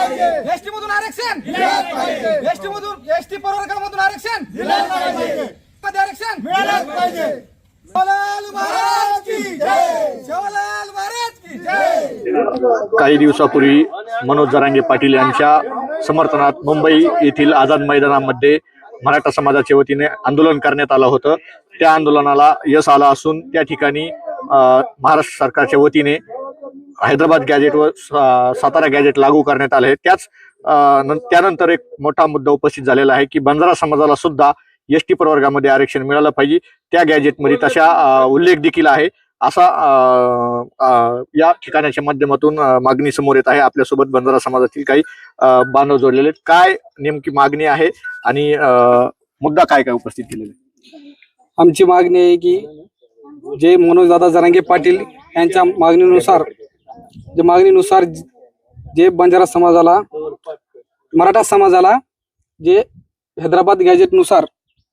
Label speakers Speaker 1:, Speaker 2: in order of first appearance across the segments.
Speaker 1: ST मधून आरक्षण. ST मधून एसटी प्रवर्गामधून आरक्षण. आरक्षण. शिवलाल महाराज की जय. शिवलाल महाराज की जय.
Speaker 2: काही दिवसापूर्वी मनोज जरांगे पाटील यांच्या समर्थनात मुंबई येथील आझाद मैदानामध्ये मराठा समाजाच्या वतीने आंदोलन करण्यात आलं होतं. त्या आंदोलनाला यश आलं असून त्या ठिकाणी महाराष्ट्र सरकारच्या वतीने हैदराबाद गॅजेट व सातारा गॅजेट लागू करण्यात आले. त्याच त्यानंतर एक मोठा मुद्दा उपस्थित झालेला आहे की बंजारा समाजाला सुद्धा एस टी प्रवर्गामध्ये आरक्षण मिळालं पाहिजे. त्या गॅजेटमध्ये तशा उल्लेख देखील आहे. असा या ठिकाणाच्या माध्यमातून मागणी समोर येत आहे. आपल्यासोबत बंजारा समाजातील काही बांधव जोडलेले आहेत. काय नेमकी मागणी आहे आणि मुद्दा काय काय उपस्थित केलेला आहे?
Speaker 3: आमची मागणी आहे की जे मनोजदादा जरांगे पाटील यांच्या मागणीनुसार जे मागणीनुसार जे बंजारा समाजाला मराठा समाजाला जे हैदराबाद गॅजेटनुसार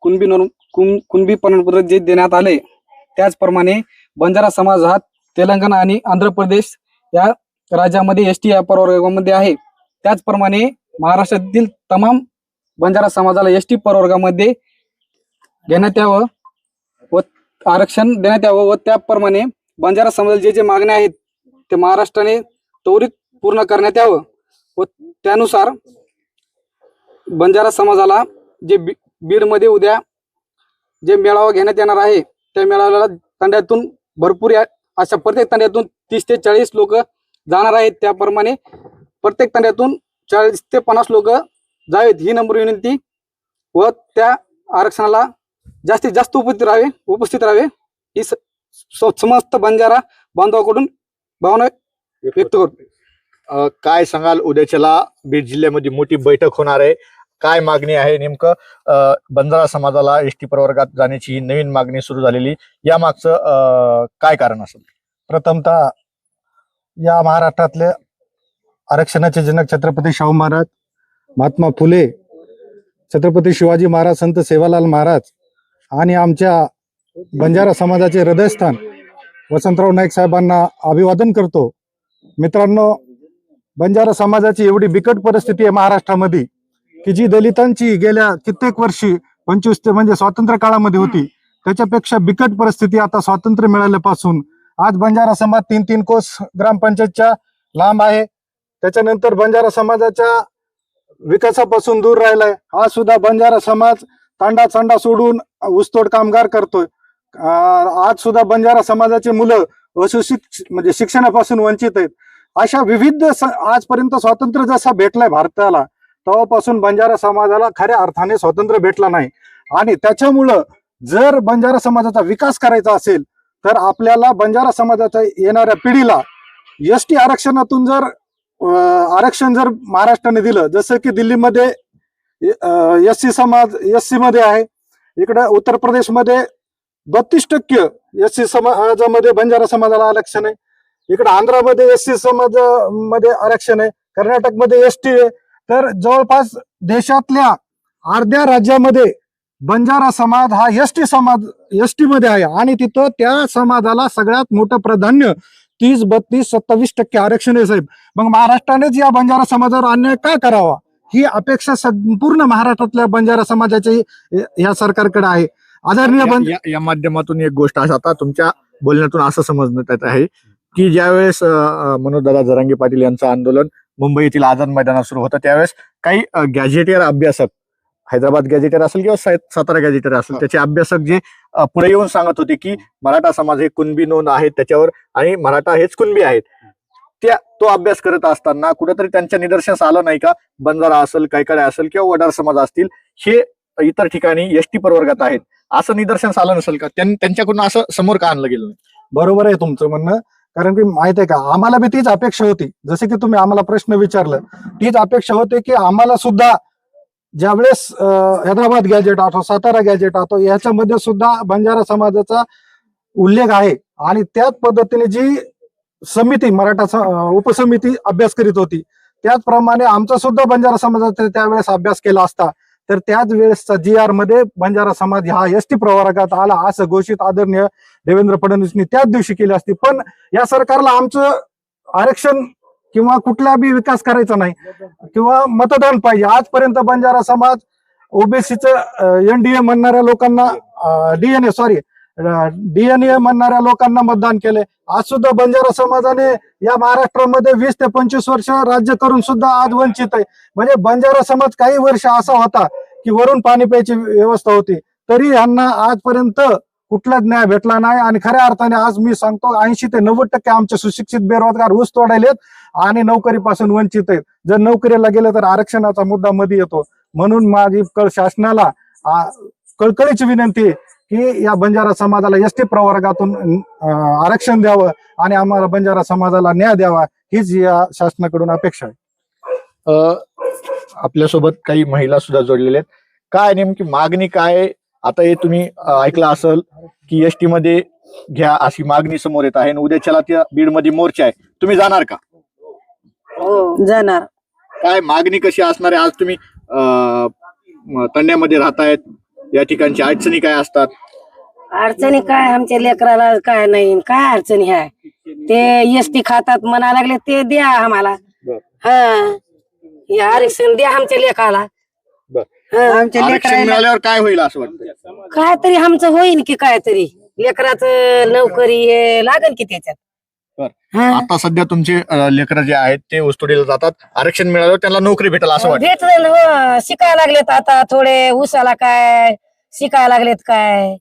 Speaker 3: कुणबी नोंद कुण कुणबी प्रमाणपत्र जे देण्यात आले त्याचप्रमाणे बंजारा समाज हा तेलंगणा आणि आंध्र प्रदेश या राज्यामध्ये एस टी या प्रवर्गामध्ये आहे. त्याचप्रमाणे महाराष्ट्रातील तमाम बंजारा समाजाला एस टी प्रवर्गामध्ये घेण्यात यावं. आरक्षण देण्यात यावं व त्याप्रमाणे बंजारा समाजाला जे जे मागण्या आहेत ते महाराष्ट्राने त्वरित पूर्ण करण्यात यावं व त्यानुसार बंजारा समाजाला जे बी बीडमध्ये उद्या जे मेळावा घेण्यात येणार आहे त्या मेळाव्याला तंड्यातून भरपूर या अशा प्रत्येक तंड्यातून तीस ते चाळीस लोक जाणार आहेत. त्याप्रमाणे प्रत्येक तांड्यातून चाळीस ते पन्नास लोक जावेत. ही नंबर विनंती व त्या आरक्षणाला जास्तीत जास्त उपस्थित राहावे उपस्थित राहावे. ही समस्त बंजारा बांधवाकडून भावना व्यक्त करतो
Speaker 2: काय सांगाल? उद्याच्याला बीड जिल्ह्यामध्ये मोठी बैठक होणार आहे. काय मागणी आहे नेमकं? बंजारा समाजाला एस टी प्रवर्गात जाण्याची ही नवीन मागणी सुरू झालेली. या मागचं अं, काय कारण असेल?
Speaker 4: प्रथमतः या महाराष्ट्रातले आरक्षणाचे जनक छत्रपती शाहू महाराज महात्मा फुले छत्रपती शिवाजी महाराज संत सेवालाल महाराज आणि आमच्या बंजारा समाजाचे हृदयस्थान वसंतराव नाईक साहेबांना अभिवादन करतो. मित्रांनो बंजारा समाजाची एवढी बिकट परिस्थिती आहे महाराष्ट्रामध्ये की जी दलितांची गेल्या कित्येक वर्षी पंचवीस ते म्हणजे स्वातंत्र्य काळामध्ये होती त्याच्यापेक्षा बिकट परिस्थिती आता स्वातंत्र्य मिळाल्यापासून. आज बंजारा समाज तीन तीन कोस ग्रामपंचायतच्या लांब आहे. त्याच्यानंतर बंजारा समाजाच्या विकासापासून दूर राहिलाय. हा सुद्धा बंजारा समाज तांडा चांडा सोडून ऊसतोड कामगार करतोय. आज सुद्धा बंजारा समाजाची मुलं अशिक्षित म्हणजे शिक्षणापासून वंचित आहेत. अशा विविध स- आजपर्यंत स्वातंत्र्य जसा भेटलाय भारताला तेव्हापासून बंजारा समाजाला खऱ्या अर्थाने स्वातंत्र्य भेटला नाही. आणि त्याच्यामुळं जर बंजारा समाजाचा विकास करायचा असेल तर आपल्याला बंजारा समाजाच्या येणाऱ्या पिढीला एस टी आरक्षणातून जर आरक्षण जर महाराष्ट्राने दिलं जसं की दिल्लीमध्ये एस सी समाज एस सी मध्ये आहे. इकडे उत्तर प्रदेशमध्ये बत्तीस टक्के एस सी समाजामध्ये बंजारा समाजाला आरक्षण आहे. इकडे आंध्रामध्ये एस सी समाजामध्ये आरक्षण आहे. कर्नाटकमध्ये एस टी आहे. तर जवळपास देशातल्या अर्ध्या राज्यामध्ये बंजारा समाज हा एस टी समाज एस टी मध्ये आहे. आणि तिथं त्या समाजाला सगळ्यात मोठं प्राधान्य तीस बत्तीस सत्तावीस टक्के आरक्षण आहे साहेब. मग महाराष्ट्रानेच या बंजारा समाजावर अन्याय का करावा? ही अपेक्षा संपूर्ण महाराष्ट्रातल्या बंजारा समाजाची या सरकारकडे आहे. आदरणीय
Speaker 2: या-
Speaker 4: बंज
Speaker 2: या- या माध्यमातून एक गोष्ट असं आता तुमच्या बोलण्यातून असं समजण्यात येत आहे की ज्यावेळेस मनोजदादा जरांगे पाटील यांचं आंदोलन मुंबईतील आझाद मैदानात सुरू होतं त्यावेळेस काही गॅजेटियर अभ्यासक हैदराबाद गॅजेटर असेल किंवा सातारा गॅजेटर असेल त्याचे अभ्यासक जे पुढे येऊन सांगत होते की मराठा समाज हे कुणबी नोंद आहे त्याच्यावर आणि मराठा हेच कुणबी आहेत. त्या तो अभ्यास करत असताना कुठेतरी त्यांच्या निदर्शनास आलं नाही का? बंजारा असेल कैकडे असेल किंवा वडार समाज असतील हे इतर ठिकाणी एस टी प्रवर्गात आहेत. असं निदर्शनास आलं नसेल का? त्यांच्याकडून असं समोर का आणलं गेलं
Speaker 4: बरोबर आहे तुमचं म्हणणं. कारण की माहीत आहे का आम्हाला बी तीच अपेक्षा होती. जसे की तुम्ही आम्हाला प्रश्न विचारलं तीच अपेक्षा होती की आम्हाला सुद्धा ज्यावेळेस हैदराबाद गॅजेट आठो सातारा गॅजेट आठो याच्यामध्ये सुद्धा बंजारा समाजाचा उल्लेख आहे. आणि त्याच पद्धतीने जी समिती मराठा उपसमिती अभ्यास करीत होती. त्याचप्रमाणे आमचा सुद्धा बंजारा समाजाचा त्यावेळेस अभ्यास केला असता. तर त्याच वेळेसचा जी आरमध्ये बंजारा समाज हा एस टी प्रवर्गात आला असं घोषित आदरणीय देवेंद्र फडणवीसनी त्याच दिवशी केली असती. पण या सरकारला आमचं आरक्षण किंवा कुठला बी विकास करायचा नाही किंवा मतदान पाहिजे. आजपर्यंत बंजारा समाज ओबीसीचं एनडीए म्हणणाऱ्या लोकांना डीएनए सॉरी डीएनए म्हणणाऱ्या लोकांना मतदान केले आज सुद्धा बंजारा समाजाने या महाराष्ट्रामध्ये वीस ते पंचवीस वर्ष राज्य करून सुद्धा आज वंचित आहे. म्हणजे बंजारा समाज काही वर्ष असा होता की वरून पाणी प्यायची व्यवस्था होती. तरी यांना आजपर्यंत कुठलाच न्याय भेटला नाही आणि खऱ्या अर्थाने आज मी सांगतो ऐंशी ते नव्वद टक्के आमचे सुशिक्षित बेरोजगार ऊस तोडायलेत आणि नोकरीपासून वंचित आहेत. जर नोकरीला गेले तर आरक्षणाचा मुद्दा मध्ये येतो. म्हणून माझी कळ शासनाला कळकळीची विनंती आहे. की या बंजारा समाजाला एस टी प्रवर्गातून आरक्षण द्यावं आणि आम्हाला बंजारा समाजाला न्याय द्यावा हीच या शासनाकडून अपेक्षा आहे.
Speaker 2: अ, आपल्यासोबत काही महिला सुद्धा जोडलेल्या आहेत. काय नेमकी मागणी काय? आहे? आता हे तुम्ही ऐकलं असेल की एस टी मध्ये घ्या अशी मागणी समोर येत आहे आणि उद्याच्याला त्या बीडमध्ये मोर्चा आहे. तुम्ही जाणार का?
Speaker 5: जाणार.
Speaker 2: काय मागणी कशी असणार आहे? आज तुम्ही तंड्यामध्ये राहतायत या ठिकाणची अडचणी काय असतात?
Speaker 5: अडचणी काय? आमच्या लेकराला काय नाही काय अडचणी आहे? ते एस टी खातात म्हणा लागले ते द्या आम्हाला. हा. हे आरक्षण द्या आमच्या. हा, आमच्या
Speaker 2: आरक्षण
Speaker 5: लेकराला
Speaker 2: मिळाल्यावर काय होईल असं वाटतं
Speaker 5: काय तरी आमचं होईन की काय तरी लेकराचं नोकरी हे लागन की त्याच्यात.
Speaker 2: आता सध्या तुमचे लेकर जे आहेत ते ऊसतोडीला जातात. आरक्षण मिळाल्यावर त्यांना नोकरी भेटेल असं वाटतं.
Speaker 5: भेटलं ना, हो. शिकायला लागलेत आता थोडे. उसाला काय? शिकायला लागलेत काय.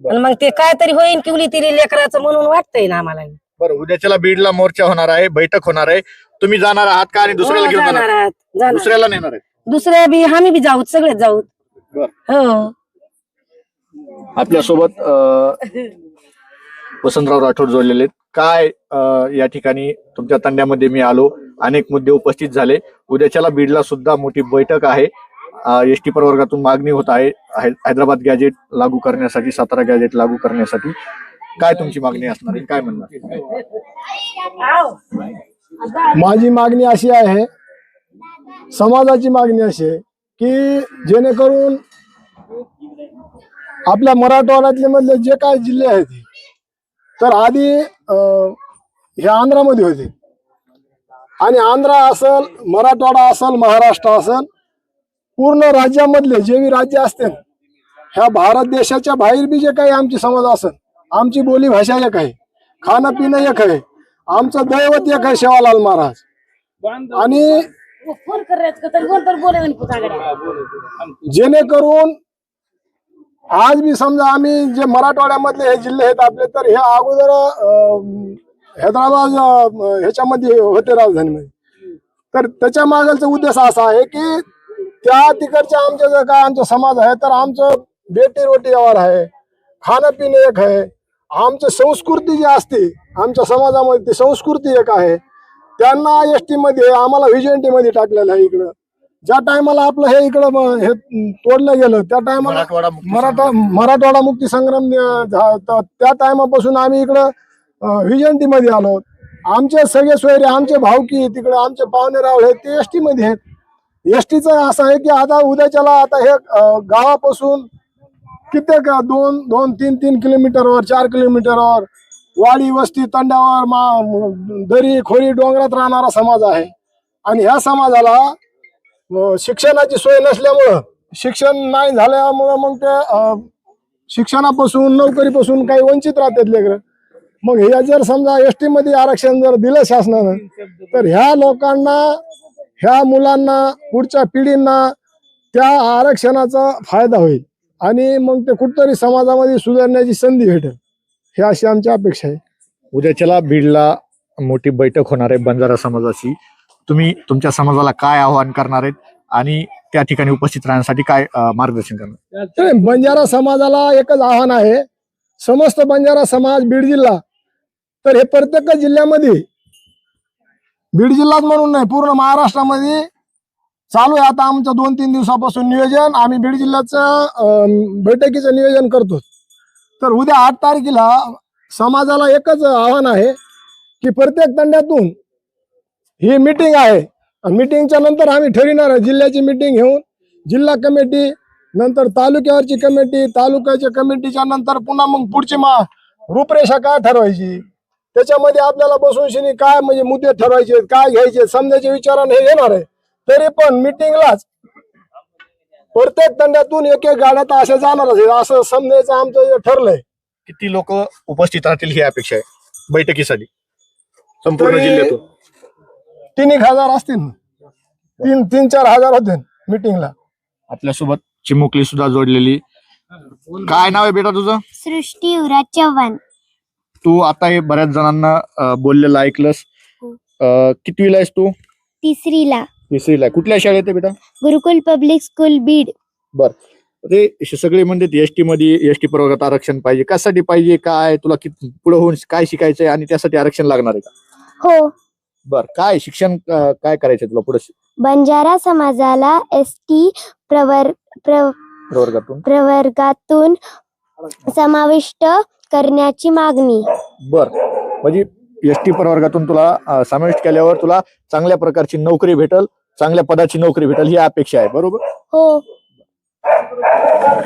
Speaker 5: आणि मग ते काय तरी होईन किवली तरी लेकराचं म्हणून वाटतंय ना आम्हाला.
Speaker 2: बरं उद्याच्याला बीडला मोर्चा होणार आहे बैठक होणार आहे. तुम्ही जाणार आहात का आणि दुसऱ्याला
Speaker 5: हो,
Speaker 2: घेऊन
Speaker 5: जाणार
Speaker 2: जाणार
Speaker 5: आहात, जाणार.
Speaker 2: दुसऱ्याला नेणार आहे
Speaker 5: दुसऱ्या बी आम्ही बी जाऊ सगळेच जाऊ.
Speaker 2: बर.
Speaker 5: हो.
Speaker 2: आपल्यासोबत अ, वसंतराव राठोड जोडलेले आहेत. काय या ठिकाणी तुमच्या तंड्यामध्ये मी आलो? अनेक मुद्दे उपस्थित झाले. उद्याच्याला बीडला सुद्धा मोठी बैठक आहे. एस टी प्रवर्गातून मागणी होत आहे. हैदराबाद गॅजेट लागू करण्यासाठी सातारा गॅजेट लागू करण्यासाठी. काय तुमची मागणी असणार आहे? काय म्हणणार?
Speaker 6: माझी मागणी अशी आहे समाजाची मागणी अशी आहे की जेणेकरून आपल्या मराठवाड्यातले मधले जे काय जिल्हे आहेत तर आधी हे आंध्रामध्ये होते. आणि आंध्रा असल मराठवाडा असल महाराष्ट्र असल पूर्ण राज्यामधले जे बी राज्य असते ह्या भारत देशाच्या बाहेर बी जे काही आमची समाज असल आमची बोली भाषा एक आहे खाणं पिणं एक आहे आमचं दैवत एक आहे शेवालाल महाराज. आणि जेणेकरून आज मी समजा आम्ही जे मराठवाड्यामधले हे जिल्हे आहेत आपले तर हे अगोदर हैदराबाद ह्याच्यामध्ये होते राजधानीमध्ये. तर त्याच्या मागलचा उद्देश असा आहे की त्या तिकडच्या आमच्या जर काय आमचा समाज आहे तर आमचं बेटी रोटी व्यवहार आहे खाणं पिणं एक आहे. आमची संस्कृती जी असते आमच्या समाजामध्ये ती संस्कृती एक आहे. त्यांना एस टी मध्ये आम्हाला व्हिजेंटी मध्ये टाकलेलं आहे इकडं. ज्या टायमाला आपलं हे इकडं हे तोडलं गेलं त्या टायमाला मराठा मराठवाडा मुक्ती संग्राम त्या टायमापासून आम्ही इकडं व्हिजंटी मध्ये आलो. आमचे सगळे सोयरे आमचे भावकी तिकडे आमचे पाहुणे रावळे ते एस टी मध्ये आहेत. एस टीचं असं आहे की आता उद्याच्याला आता हे गावापासून कित्येक दोन दोन तीन तीन किलोमीटरवर चार किलोमीटरवर वाडी वस्ती तंड्यावर मा दरी खोरी डोंगरात राहणारा समाज आहे. आणि ह्या समाजाला शिक्षणाची सोय नसल्यामुळं शिक्षण नाही झाल्यामुळं मग ते शिक्षणापासून नोकरीपासून काही वंचित राहतात लेकर. मग ह्या जर समजा एस टी मध्ये आरक्षण जर दिलं शासनानं तर ह्या लोकांना ह्या मुलांना पुढच्या पिढींना त्या आरक्षणाचा फायदा होईल आणि मग ते कुठतरी समाजामध्ये सुधारण्याची संधी भेटेल. हे अशी आमची अपेक्षा आहे.
Speaker 2: उद्याच्याला बीडला मोठी बैठक होणार आहे बंजारा समाजाची. तुम्ही तुमच्या समाजाला काय आवाहन करणार आहेत आणि त्या ठिकाणी उपस्थित राहण्यासाठी काय मार्गदर्शन करणार?
Speaker 6: बंजारा समाजाला एकच आव्हान आहे. समस्त बंजारा समाज बीड जिल्हा. तर हे प्रत्येक जिल्ह्यामध्ये बीड जिल्हाच म्हणून नाही पूर्ण महाराष्ट्रामध्ये चालू आहे. आता आमचं दोन तीन दिवसापासून नियोजन. आम्ही बीड जिल्ह्याचं बैठकीचं नियोजन करतो तर उद्या आठ तारखेला समाजाला एकच आव्हान आहे की प्रत्येक तंड्यातून ही मीटिंग आहे. मीटिंगच्या नंतर आम्ही ठरविणार आहे जिल्ह्याची मीटिंग घेऊन. जिल्हा कमिटी नंतर तालुक्यावरची कमिटी तालुक्याच्या कमिटीच्या नंतर पुन्हा मग पुढची मा रूपरेषा काय ठरवायची? त्याच्यामध्ये आपल्याला बसून शिनी काय म्हणजे मुद्दे ठरवायचे काय घ्यायचे समजायचे विचाराने हे येणार आहे. तरी पण मिटिंगलाच प्रत्येक तंड्यातून एक एक गाड्या तर अशा जाणारच आहे असं समजायचं आमचं ठरलंय.
Speaker 2: किती लोक उपस्थित राहतील ही अपेक्षा आहे? बैठकीसाठी? संपूर्ण जिल्ह्यातून?
Speaker 6: तीन एक हजार असतील. तीन तीन चार हजार होते मिटिंगला
Speaker 2: आपल्यासोबत चिमुकली सुद्धा जोडलेली. काय नाव आहे बेटा तुझं?
Speaker 7: सृष्टी युवराज चव्हाण.
Speaker 2: तू आता हे बऱ्याच जणांना अं, बोललेलं ऐकलंस. अं, कितवीला आहेस तू?
Speaker 7: तिसरीला.
Speaker 2: तिसरीला. कुठल्या शाळेत आहे बेटा?
Speaker 7: Gurukul public school Beed.
Speaker 2: ते हे सगळे म्हणतात एसटी मध्ये एसटी प्रवर्गात आरक्षण पाहिजे. कशासाठी पाहिजे? काय? तुला किती पुढे होऊन काय शिकायचंय? आणि त्यासाठी आरक्षण लागणार आहे का?
Speaker 7: हो.
Speaker 2: बर काय शिक्षण अं, काय करायचंय तुला पुढे?
Speaker 7: बंजारा समाजाला एस टी प्रवर प्र-
Speaker 2: प्रवर्गातून?
Speaker 7: प्रवर्गातून समाविष्ट करण्याची मागणी.
Speaker 2: बर म्हणजे एसटी प्रवर्गातून तुला अं, समाविष्ट केल्यावर तुला चांगल्या प्रकारची नोकरी भेटल चांगल्या पदाची नोकरी भेटल ही अपेक्षा आहे बरोबर?
Speaker 7: हो.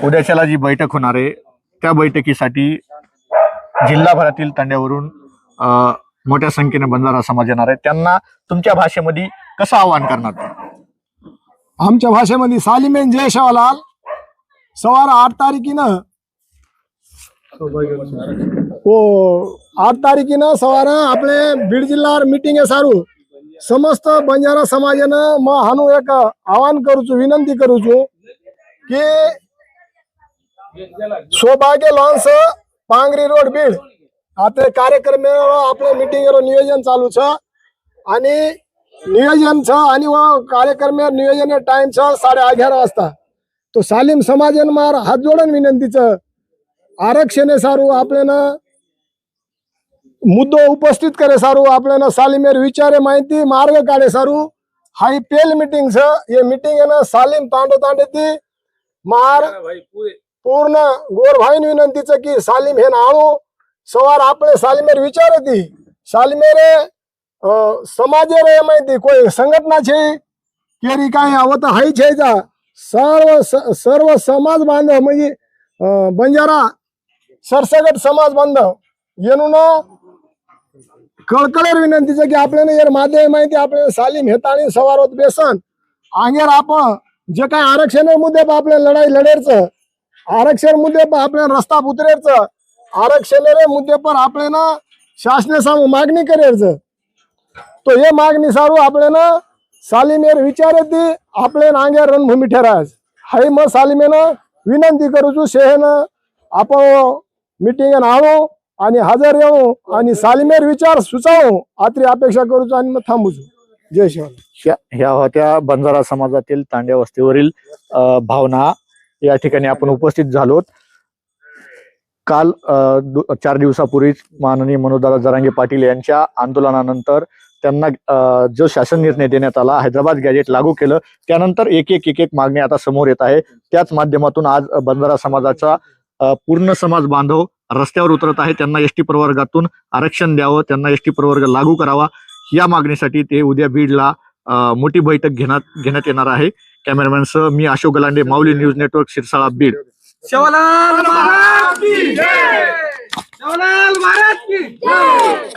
Speaker 2: उद्याच्याला जी बैठक होणार आहे त्या बैठकीसाठी जिल्हाभरातील तांड्यावरून अं, मोठ्या संख्येने बंजारा समाज येणार आहे. त्यांना तुमच्या भाषेमध्ये कसं आवाहन करणार?
Speaker 6: आमच्या भाषेमध्ये सालिमेन जय शेवालाल सवार आठ तारखेनं हो आठ तारखेनं सवार आपले बीड जिल्हा मीटिंग आहे सारू. समस्त बंजारा समाजानं मग हानू एक आवाहन करूचू विनंती करूचू की सौभाग्य लॉन्स पांगरी रोड बीड. आता कार्यक्रम आपलं मीटिंग नियोजन चालू छ. आणि नियोजन छ आणि व कार्यक्रम नियोजन टाइम छ साडे अग्यारा वाजता. तो सालीम समाजन मार हात जोडून विनंतीचं आरक्षण सारू आपल्यानं मुद्दो उपस्थित करे सारू आपल्यानं सालीमेर विचारे माहिती मार्ग काढे सारू. हाई पेल मीटिंग छ. ये मीटिंग ना सालीम तांडो तांडे ती मार पूर्ण गोरभाईन विनंतीचं की सालीम हे नाळू सवार आपले सालीमेर विचार ती सालीमेरे अं, समाजे रे माहिती कोई संघटना छे केरी काय आवत हाई छे जा सर्व स- सर्व समाज बांधव म्हणजे अं, बंजारा सरसगट समाज बांधव येणून कळकळेर विनंतीचं की आपल्याला यार माध्यम माहिती आपल्याला सालीम हेताळी सवार बेसन आंगेर आपण जे काही आरक्षण मुद्दे पा आपल्या लढाई लढेरचं आरक्षण मुद्दे पा आपल्या रस्ता उतरेरचं रे मुद्दे पर ना शासने सामू मागणी करेरचं तो हे मागणी सारू आपल्याला सालीमेर विचार येते आपले नांगे रणभूमी ठरायच हाय मग सालीमेनं विनंती करूचू शेहेनं आपण मिटिंग आणू आणि हजर येऊ आणि सालीमेर विचार सुचावू आत्री अपेक्षा करूचो आणि मग थांबूचो जय शिवाय
Speaker 2: ह्या होत्या बंजारा समाजातील तांड्या वस्तीवरील अ, भावना. या ठिकाणी आपण उपस्थित झालोत. काल अ, चार दिवसापूर्वीच माननीय मनोजदादा जरांगे पाटील यांच्या आंदोलनानंतर त्यांना जो शासन निर्णय देण्यात आला हैदराबाद गॅजेट लागू केलं त्यानंतर एक एक एक एक मागणी आता समोर येत आहे. त्याच माध्यमातून आज बंजारा समाजाचा अ, पूर्ण समाज बांधव रस्त्यावर उतरत आहे. त्यांना एसटी प्रवर्गातून आरक्षण द्यावं त्यांना एसटी प्रवर्ग लागू करावा या मागणीसाठी ते उद्या बीडला मोठी बैठक घेण्यात घेण्यात येणार आहे. कॅमेरामॅनसह मी अशोक गलांडे माऊली न्यूज नेटवर्क शिरसाळा बीड.
Speaker 1: शिवलाल महाराज की जय! शिवलाल महाराज की जय!